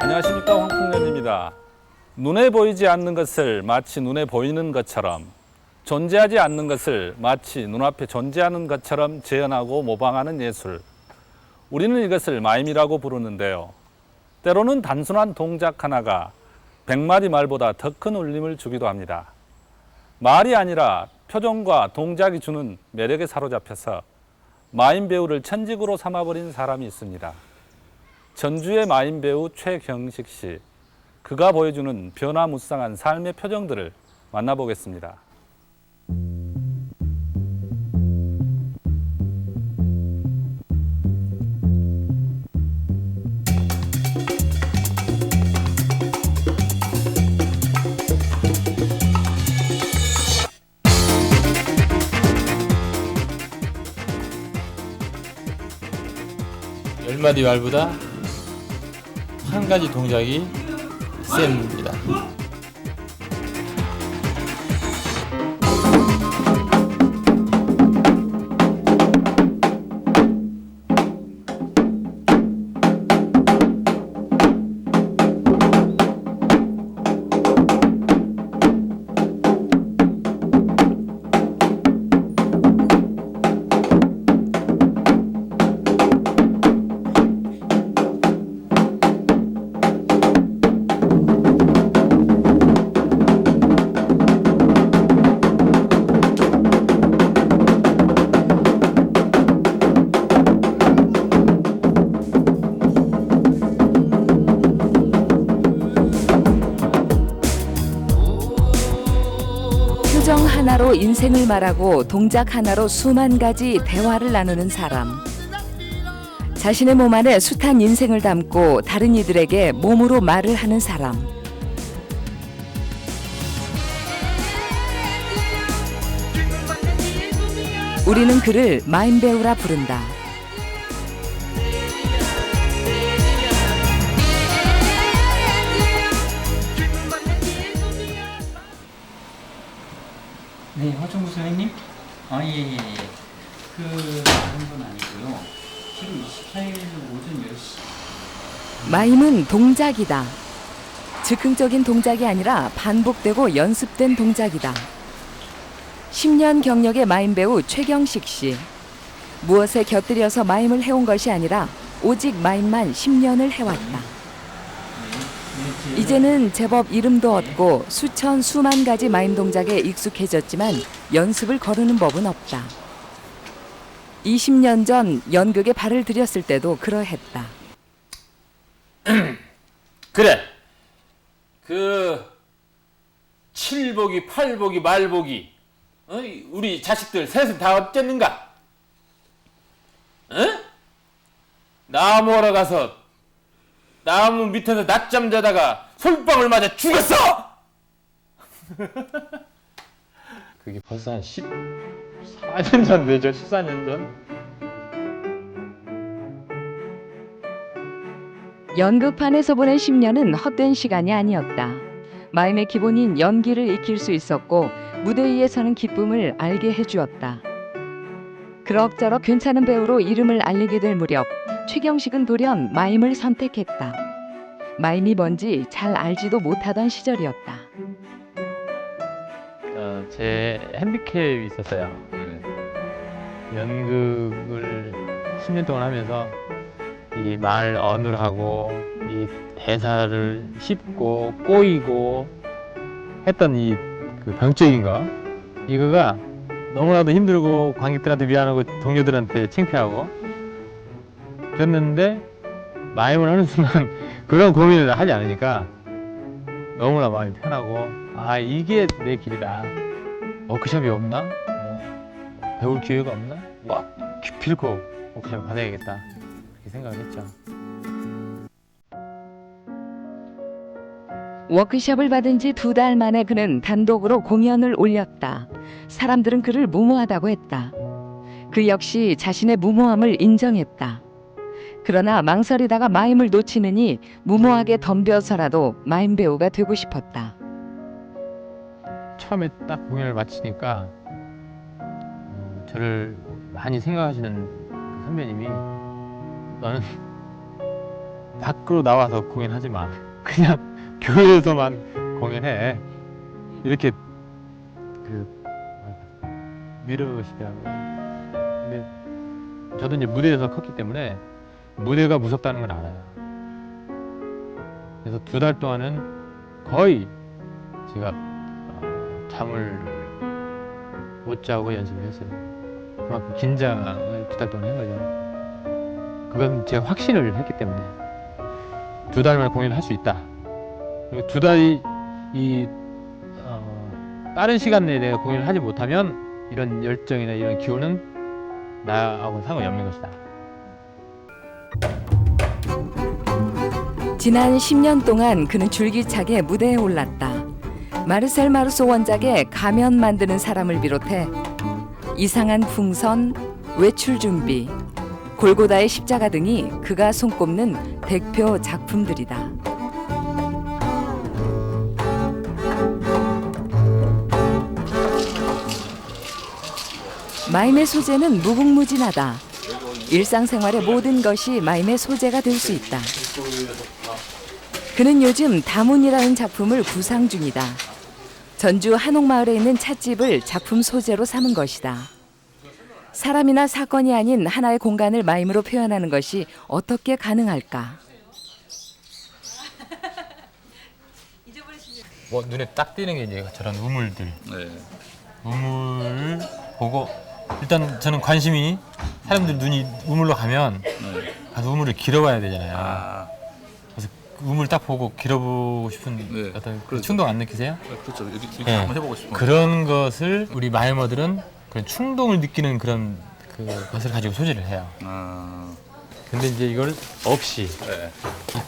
안녕하십니까 황풍년입니다. 눈에 보이지 않는 것을 마치 눈에 보이는 것처럼 존재하지 않는 것을 마치 눈앞에 존재하는 것처럼 재현하고 모방하는 예술. 우리는 이것을 마임이라고 부르는데요. 때로는 단순한 동작 하나가 백마디 말보다 더 큰 울림을 주기도 합니다. 말이 아니라 표정과 동작이 주는 매력에 사로잡혀서 마임 배우를 천직으로 삼아버린 사람이 있습니다. 전주의 마임 배우 최경식 씨. 그가 보여주는 변화무쌍한 삶의 표정들을 만나보겠습니다. 열 마디 말보다 한 가지 동작이 셉니다. 인생을 말하고 동작 하나로 수만 가지 대화를 나누는 사람. 자신의 몸 안에 숱한 인생을 담고 다른 이들에게 몸으로 말을 하는 사람. 우리는 그를 마임 배우라 부른다. 아, 예, 예, 예. 그, 다른 건 아니고요. 지금 24일 오전 10시. 마임은 동작이다. 즉흥적인 동작이 아니라 반복되고 연습된 동작이다. 10년 경력의 마임 배우 최경식 씨. 무엇에 곁들여서 마임을 해온 것이 아니라 오직 마임만 10년을 해왔다. 이제는 제법 이름도 얻고 수천 수만 가지 마임 동작에 익숙해졌지만 연습을 거르는 법은 없다. 20년 전 연극에 발을 들였을 때도 그러했다. 그래. 그 칠복이, 팔복이, 말복이, 어? 우리 자식들 셋은 다 어쨌는가? 응? 나무하러 가서 나무 밑에서 낮잠 자다가 솔방울 맞아 죽었어! 그게 벌써 한 14년 전 되죠? 14년 전? 연극판에서 보낸 10년은 헛된 시간이 아니었다. 마임의 기본인 연기를 익힐 수 있었고 무대 위에 서는 기쁨을 알게 해주었다. 그럭저럭 괜찮은 배우로 이름을 알리게 될 무렵 최경식은 돌연 마임을 선택했다. 마임이 뭔지 잘 알지도 못하던 시절이었다. 어, 제 핸디캡이 있었어요. 연극을 10년 동안 하면서 이 말 어눌하고 이 대사를 씹고 꼬이고 했던 이 그 병적인 거 이거가 너무나도 힘들고 관객들한테 미안하고 동료들한테 창피하고 그랬는데 마임을 하는 순간 그런 고민을 하지 않으니까 너무나 마음이 편하고 아 이게 내 길이다 워크숍이 없나? 뭐 배울 기회가 없나? 뭐 기필코 워크숍 받아야겠다 그렇게 생각을 했죠 워크숍을 받은 지 두 달 만에 그는 단독으로 공연을 올렸다. 사람들은 그를 무모하다고 했다. 그 역시 자신의 무모함을 인정했다. 그러나 망설이다가 마임을 놓치느니 무모하게 덤벼서라도 마임 배우가 되고 싶었다. 처음에 딱 공연을 마치니까 음, 저를 많이 생각하시는 그 선배님이 너는 밖으로 나와서 공연하지 마. 그냥 교회에서만 공연해. 이렇게 그 미루시더라고요. 근데 저도 이제 무대에서 컸기 때문에 무대가 무섭다는 걸 알아요. 그래서 두 달 동안은 거의 제가 어, 잠을 못 자고 연습을 했어요. 그만큼 긴장을 두 달 동안 한 거죠. 그건 제가 확신을 했기 때문에 두 달만 공연을 할 수 있다. 그리고 두 달이 이 어, 빠른 시간 내에 내가 공연을 하지 못하면 이런 열정이나 이런 기호는 나하고는 상관이 없는 것이다. 지난 10년 동안 그는 줄기차게 무대에 올랐다. 마르셀 마르소 원작의 가면 만드는 사람을 비롯해 이상한 풍선, 외출 준비, 골고다의 십자가 등이 그가 손꼽는 대표 작품들이다. 마임의 소재는 무궁무진하다. 일상생활의 모든 것이 마임의 소재가 될 수 있다. 그는 요즘 다문이라는 작품을 구상 중이다. 전주 한옥마을에 있는 찻집을 작품 소재로 삼은 것이다. 사람이나 사건이 아닌 하나의 공간을 마임으로 표현하는 것이 어떻게 가능할까? 뭐 눈에 딱 띄는 게 이제 저런 우물들, 네. 우물 보고 일단 저는 관심이 사람들 눈이 우물로 가면 네. 가서 우물을 길어봐야 되잖아요. 아, 그래서 그 우물 딱 보고 길어보고 싶은 네, 어떤 그렇죠. 충동 안 느끼세요? 그렇죠. 여기 이렇게 네. 한번 해보고 싶은 그런 것을 우리 마이머들은 그런 충동을 느끼는 그런 그 것을 가지고 소재를 해요. 아, 근데 이제 이걸 없이 네.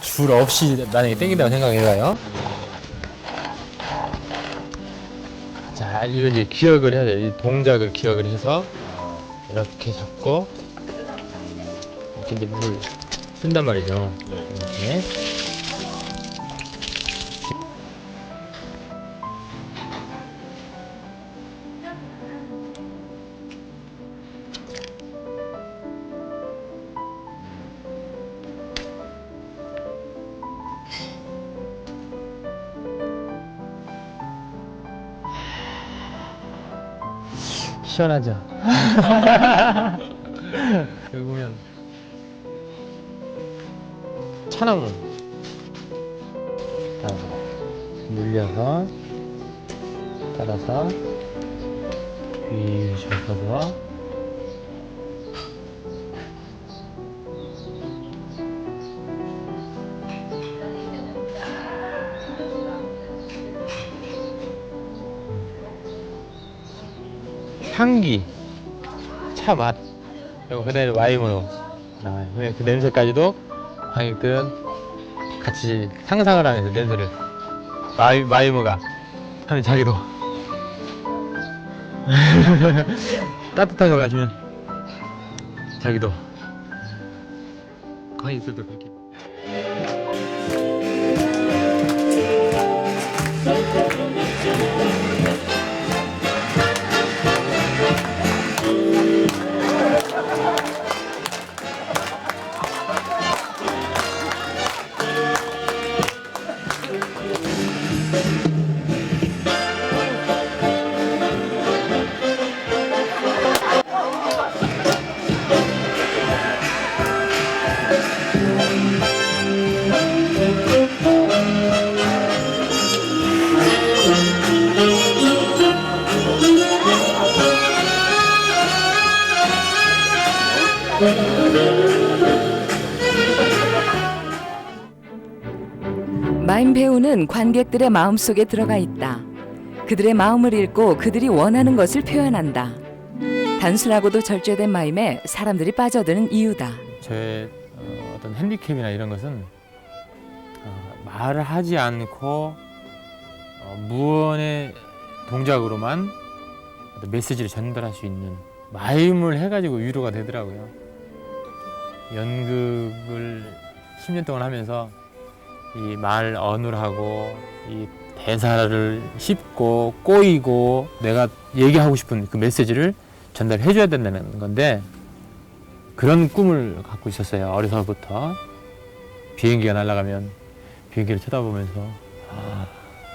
이줄 없이 만약에 땡긴다고 생각해봐요. 자, 이거 이제 기억을 해야 돼요. 이 동작을 기억을 해서 이렇게 잡고 이렇게 이제 물을 쓴단 말이죠. 이렇게. 시원하죠? 여기 보면 차나무 따라서 늘려서 따라서 위 접어서 향기, 차 맛, 그리고 그다음에 와인으로 나와요. 그 냄새까지도 관객들은 같이 상상을 하면서 냄새를 마이 마이머가 하면 자기도 따뜻한 거 가지면 자기도 관객들도 그렇게. 마임 배우는 관객들의 마음속에 들어가 있다. 그들의 마음을 읽고 그들이 원하는 것을 표현한다. 단순하고도 절제된 마임에 사람들이 빠져드는 이유다. 저의 어, 어떤 핸디캡이나 이런 것은 어, 말을 하지 않고 어, 무언의 동작으로만 메시지를 전달할 수 있는 마임을 해가지고 위로가 되더라고요. 연극을 10년 동안 하면서 이 말 어눌하고 이 대사를 씹고 꼬이고 내가 얘기하고 싶은 그 메시지를 전달해 줘야 된다는 건데 그런 꿈을 갖고 있었어요 어려서부터. 비행기가 날아가면 비행기를 쳐다보면서 아,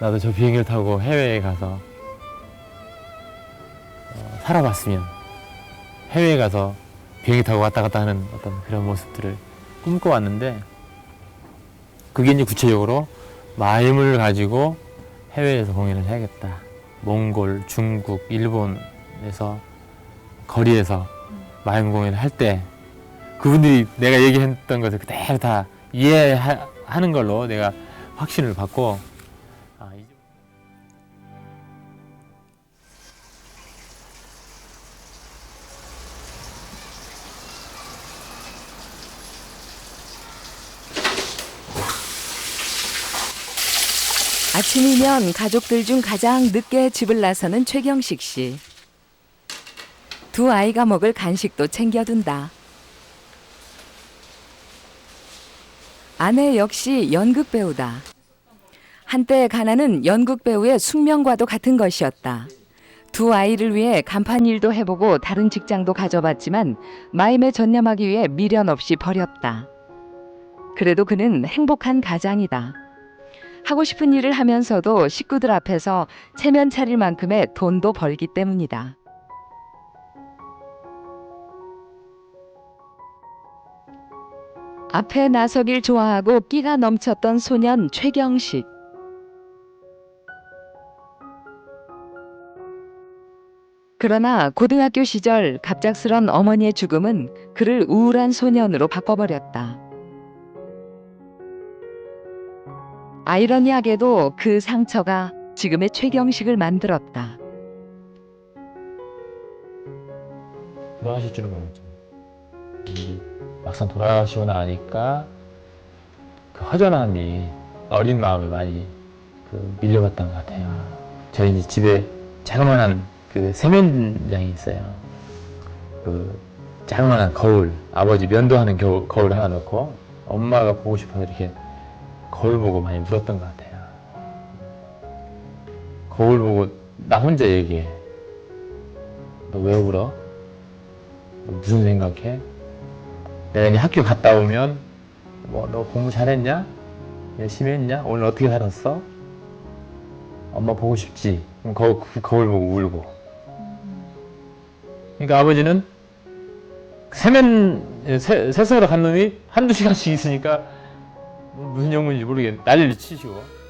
나도 저 비행기를 타고 해외에 가서 어, 살아봤으면 해외에 가서 비행기 타고 왔다 갔다 하는 어떤 그런 모습들을 꿈꿔왔는데 그게 이제 구체적으로 마음을 가지고 해외에서 공연을 해야겠다. 몽골, 중국, 일본에서 거리에서 마임 공연을 할 때 그분들이 내가 얘기했던 것을 그대로 다 이해하는 걸로 내가 확신을 받고 아침이면 가족들 중 가장 늦게 집을 나서는 최경식 씨. 두 아이가 먹을 간식도 챙겨둔다. 아내 역시 연극 배우다. 한때 가나는 연극 배우의 숙명과도 같은 것이었다. 두 아이를 위해 간판 일도 해보고 다른 직장도 가져봤지만 마임에 전념하기 위해 미련 없이 버렸다. 그래도 그는 행복한 가장이다. 하고 싶은 일을 하면서도 식구들 앞에서 체면 차릴 만큼의 돈도 벌기 때문이다. 앞에 나서길 좋아하고 끼가 넘쳤던 소년 최경식. 그러나 고등학교 시절 갑작스런 어머니의 죽음은 그를 우울한 소년으로 바꿔버렸다. 아이러니하게도 그 상처가 지금의 최경식을 만들었다. 돌아가실 줄은 몰랐죠. 이 막상 돌아가시고 나니까 그 허전한 이 어린 마음을 많이 그 밀려봤던 것 같아요. 저희 이제 집에 자그마한 그 세면장이 있어요. 그 자그마한 거울, 아버지 면도하는 겨, 거울 하나 넣고 엄마가 보고 싶어서 이렇게 거울 보고 많이 울었던 것 같아요. 거울 보고 나 혼자 얘기해. 너 왜 울어? 너 무슨 생각해? 내가 이제 학교 갔다 오면 뭐 너 공부 잘했냐? 열심히 했냐? 오늘 어떻게 살았어? 엄마 보고 싶지? 그럼 거, 그 거울 보고 울고. 그러니까 아버지는 세면 세, 세수하러 간 놈이 한두 시간씩 있으니까 무슨 영문인지 모르겠는데 난리를 치시고.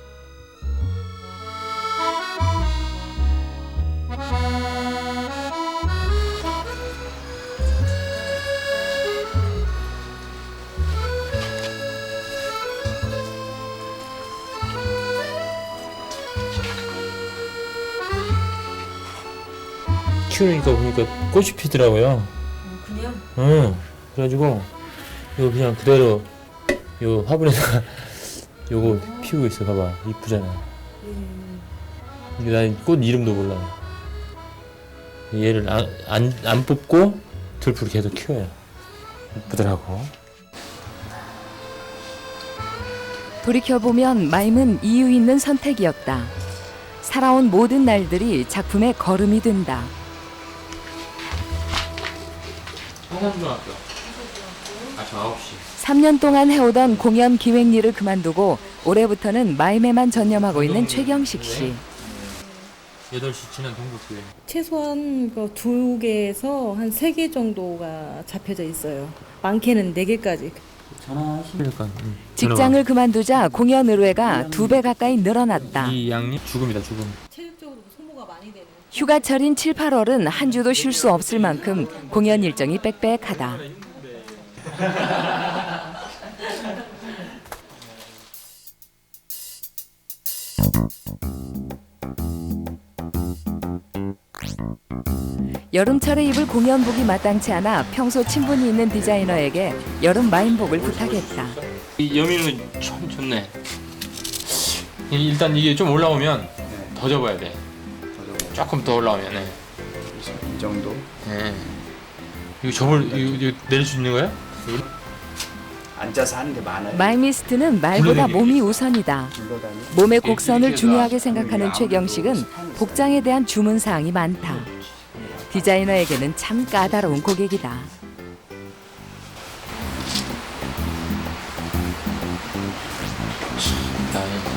키우니까 보니까 꽃이 피더라고요. 그냥 응. 그래가지고 이거 그냥 그대로 요 화분에다가 요거 피우고 있어. 봐봐. 이쁘잖아. 이게 난꽃 이름도 몰라. 얘를 안, 안, 안 뽑고 들풀 계속 키워요. 이쁘더라고. 돌이켜보면 마임은 이유 있는 선택이었다. 살아온 모든 날들이 작품의 걸음이 된다. 성산중학교. 아침 9시. 3년 동안 해오던 공연 기획 일을 그만두고 올해부터는 마임에만 전념하고 있는 최경식 씨. 8시 지난 동북교회. 최소한 그두 개에서 한 세 개 정도가 잡혀져 있어요. 많게는 네 개까지. 그러니까. 응. 직장을 그만두자 공연 의뢰가 두 배 가까이 늘어났다. 이 양이 죽음이다 죽음. 체력적으로 소모가 많이 되는. 휴가철인 7, 8월은 한 주도 쉴 수 없을 만큼 공연 일정이 빽빽하다. 여름철에 입을 공연복이 마땅치 않아 평소 친분이 있는 디자이너에게 여름 마인복을 부탁했다. 이 여미는 참 좋네. 이- 일단 이게 좀 올라오면 더 접어야 돼. 조금 더 올라오면. 네. 이 정도 네. 이거 접을 이거, 이거 내릴 수 있는 거야? 앉아서 하는 게 많아요. 마이미스트는 말보다 몸이 우선이다. 굴러다니. 몸의 곡선을 중요하게 생각하는 최경식은 복장에 대한 주문 사항이 많다. 디자이너에게는 참 까다로운 고객이다.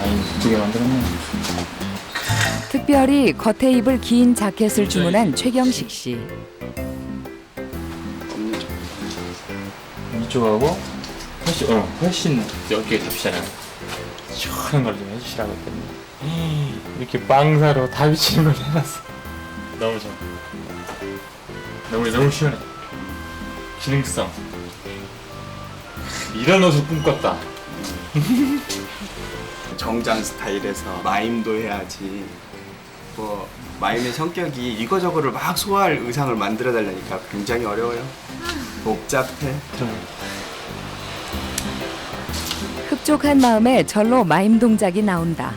아니 두개 만들었네. 특별히 겉에 입을 긴 자켓을 주문한 최경식 씨. 이쪽하고 훨씬 어 훨씬 어깨 잡히잖아. 시원한 걸 좀 해주시라고 했더니 이렇게 빵사로 다 비치는 걸 해놨어. 너무 좋아. 너무 너무 시원해. 기능성. 이런 옷을 꿈꿨다. 정장 스타일에서 마임도 해야지. 뭐 마임의 성격이 이거저거를 막 소화할 의상을 만들어 달라니까 굉장히 어려워요. 복잡해. 흡족한 마음에 절로 마임 동작이 나온다.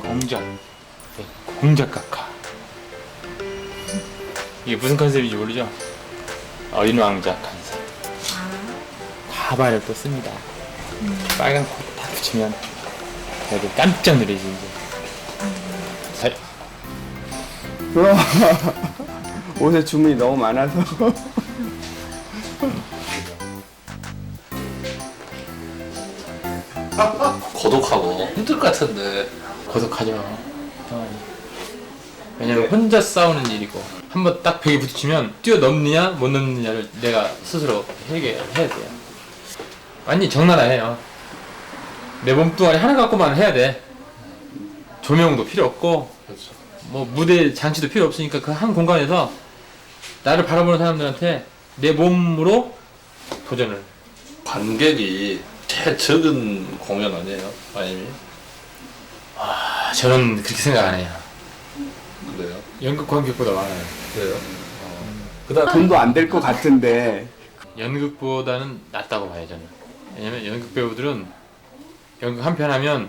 공작. 네, 공작 각하. 이게 무슨 컨셉인지 모르죠? 어린 왕자 컨셉. 가발을 또 씁니다. 빨간 다 붙이면 되게 깜짝 놀라지 이제. 자, 우와. 옷에 주문이 너무 많아서. 고독하고 힘들 것 같은데 마. 왜냐면 혼자 싸우는 일이고 한 번 딱 벽에 부딪히면 뛰어넘느냐 못 넘느냐를 내가 스스로 해결해야 돼요. 완전 적나라해요. 내 몸뚱아리 하나 갖고만 해야 돼. 조명도 필요 없고 뭐 무대 장치도 필요 없으니까 그 한 공간에서 나를 바라보는 사람들한테 내 몸으로 도전을 관객이 제일 적은 공연 아니에요? 아니면 아, 저는 그렇게 생각 안 해요. 그래요? 연극 관객보다 많아요. 그래요? 그다음 돈도 안 될 것 같은데 연극보다는 낫다고 봐요 저는 왜냐면 연극 배우들은 연극 한 편 하면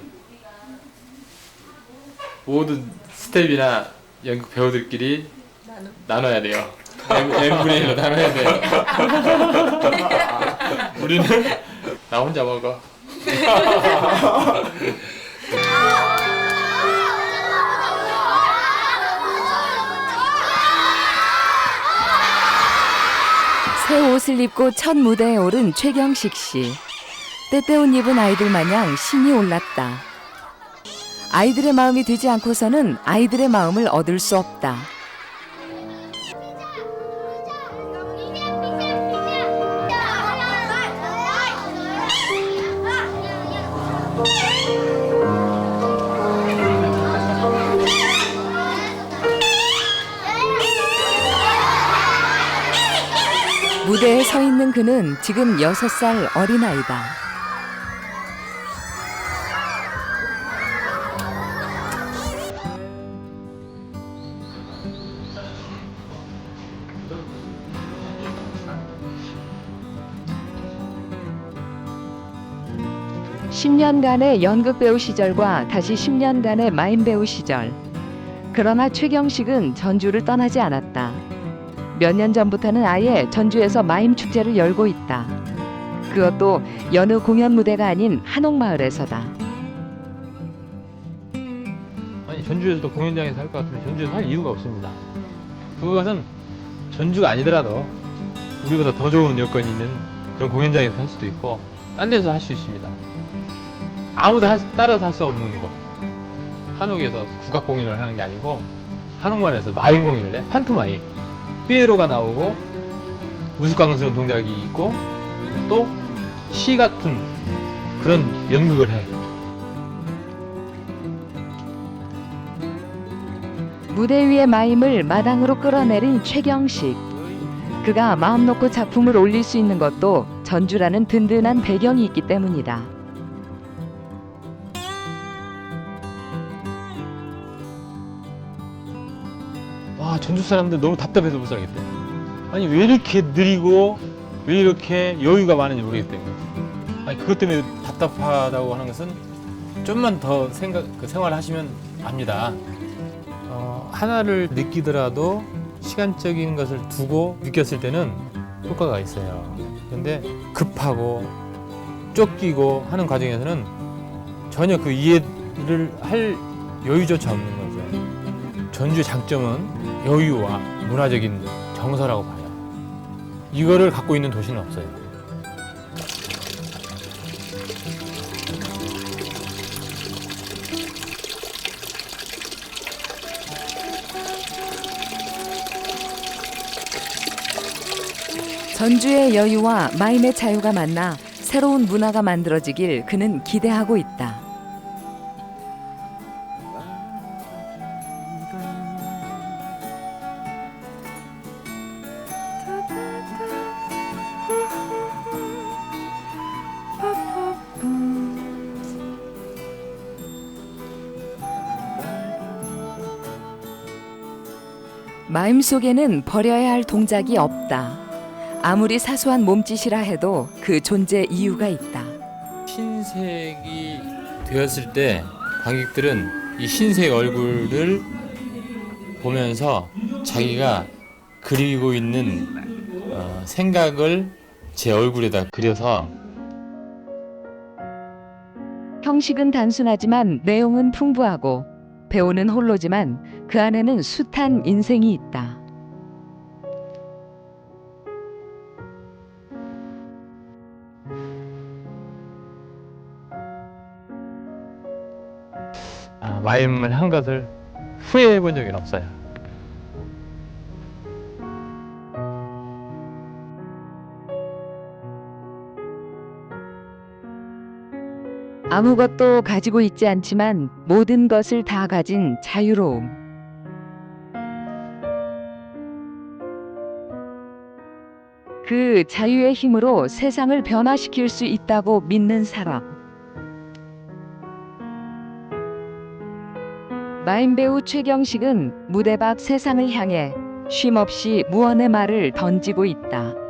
모든 스텝이나 연극 배우들끼리 나눠야 돼요 M, M분의 1로 나눠야 돼요 우리는 나 혼자 먹어 새 옷을 입고 첫 무대에 오른 최경식 씨. 때때옷 입은 아이들 마냥 신이 올랐다. 아이들의 마음이 되지 않고서는 아이들의 마음을 얻을 수 없다. 무대에 서 있는 그는 지금 여섯 살 어린아이다. 십년간의 연극 배우 시절과 다시 10년간의 마임 배우 시절. 그러나 최경식은 전주를 떠나지 않았다. 몇 년 전부터는 아예 전주에서 마임 축제를 열고 있다. 그것도 여느 공연 무대가 아닌 한옥마을에서다. 아니 전주에서도 공연장에서 할 것 같으면 전주에서 할 이유가 없습니다. 그것은 전주가 아니더라도 우리보다 더 좋은 여건이 있는 그런 공연장에서 할 수도 있고 딴 데서 할 수 있습니다. 아무도 할, 수- 따라서 할 수 없는 거. 한옥에서 국악 공연을 하는 게 아니고 한옥만에서 마임 공연을 해? 판토마임 피에로가 나오고 우스꽝스러운 동작이 있고 또 시 같은 그런 연극을 해 무대 위의 마임을 마당으로 끌어내린 최경식. 그가 마음 놓고 작품을 올릴 수 있는 것도 전주라는 든든한 배경이 있기 때문이다. 와 전주 사람들 너무 답답해서 못 살겠대. 아니 왜 이렇게 느리고 왜 이렇게 여유가 많은지 모르겠대. 아니 그것 때문에 답답하다고 하는 것은 좀만 더 생각 그 생활하시면 압니다. 어, 하나를 느끼더라도 시간적인 것을 두고 느꼈을 때는 효과가 있어요. 근데 급하고 쫓기고 하는 과정에서는 전혀 그 이해를 할 여유조차 없는 거죠. 전주의 장점은 여유와 문화적인 정서라고 봐요. 이거를 갖고 있는 도시는 없어요. 전주의 여유와 마임의 자유가 만나 새로운 문화가 만들어지길 그는 기대하고 있다. 마임 속에는 버려야 할 동작이 없다. 아무리 사소한 몸짓이라 해도 그 존재 이유가 있다. 흰색이 되었을 때 관객들은 이 흰색 얼굴을 보면서 자기가 그리고 있는 어, 생각을 제 얼굴에다 그려서 형식은 단순하지만 내용은 풍부하고 배우는 홀로지만 그 안에는 숱한 인생이 있다. 아, 마임을 한 것을 후회해 본 적은 없어요. 아무것도 가지고 있지 않지만 모든 것을 다 가진 자유로움. 그 자유의 힘으로 세상을 변화시킬 수 있다고 믿는 사람. 마임 배우 최경식은 무대 밖 세상을 향해 쉼없이 무언의 말을 던지고 있다.